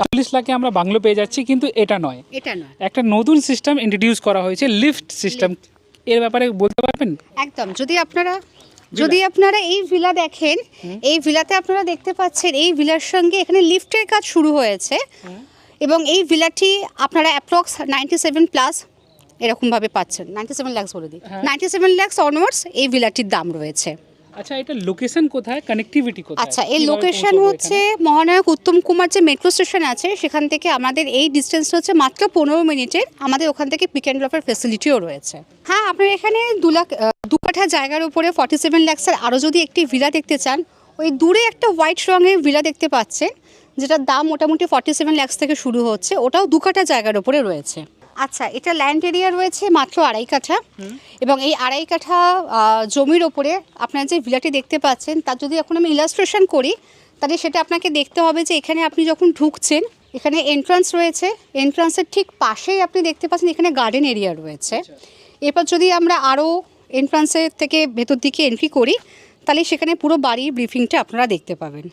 চল্লিশ লাখে আমরা বাংলো পেয়ে যাচ্ছি কিন্তু এটা নয়। এটা নয়। একটা নতুন সিস্টেম ইন্ট্রোডিউস করা হয়েছে লিফট সিস্টেম এর ব্যাপারে বলতে পারবেন? একদম। যদি আপনারা যদি আপনারা এই ভিলা দেখেন এই ভিলাতে আপনারা দেখতে পাচ্ছেন এই ভিলার সঙ্গে এখানে লিফটের কাজ শুরু হয়েছে। এবং এই ভিলাটি আপনারা অ্যাপ্রক্স নাইনটি সেভেন প্লাস এরকমভাবে পাচ্ছেন। নাইনটি সেভেন ল্যাক্স বলে দিই। নাইনটি সেভেন ল্যাক্স অনওয়ার্ডস এই ভিলাটির দাম রয়েছে। আচ্ছা এটা লোকেশন কোথায়? কানেক্টিভিটি কোথায়? আচ্ছা কীভাবে লোকেশন হচ্ছে মহানায়ক উত্তম কুমার যে মেট্রো স্টেশন আছে সেখান থেকে আমাদের এই ডিস্টেন্স হচ্ছে মাত্র পনেরো মিনিটের আমাদের ওখান থেকে পিক অ্যান্ড ড্রপের ফেসিলিটিও রয়েছে। হ্যাঁ আপনার এখানে দু লাখ দু কাঠা জায়গার উপরে ফর্টি সেভেন ল্যাক্সের আরও যদি একটি ভিলা দেখতে চান ওই দূরে একটা হোয়াইট রঙের ভিলা দেখতে পাচ্ছেন যেটার দাম মোটামুটি ফর্টি সেভেন ল্যাক্স থেকে শুরু হচ্ছে। ওটাও দু কাঠা জায়গার উপরে রয়েছে। আচ্ছা এটা ল্যান্ড এরিয়া রয়েছে মাত্র আড়াই কাঠা এবং এই আড়াই কাঠা জমির ওপরে আপনারা যে ভিলাটি দেখতে পাচ্ছেন তার যদি এখন আমি ইলাস্ট্রেশন করি তাহলে সেটা আপনাকে দেখতে হবে যে এখানে আপনি যখন ঢুকছেন এখানে এন্ট্রান্স রয়েছে এন্ট্রান্সের ঠিক পাশেই আপনি দেখতে পাচ্ছেন এখানে গার্ডেন এরিয়া রয়েছে। এরপর যদি আমরা আরও এন্ট্রান্সের থেকে ভেতর দিকে এন্ট্রি করি তাহলে সেখানে পুরো বাড়ির ব্রিফিংটা আপনারা দেখতে পাবেন।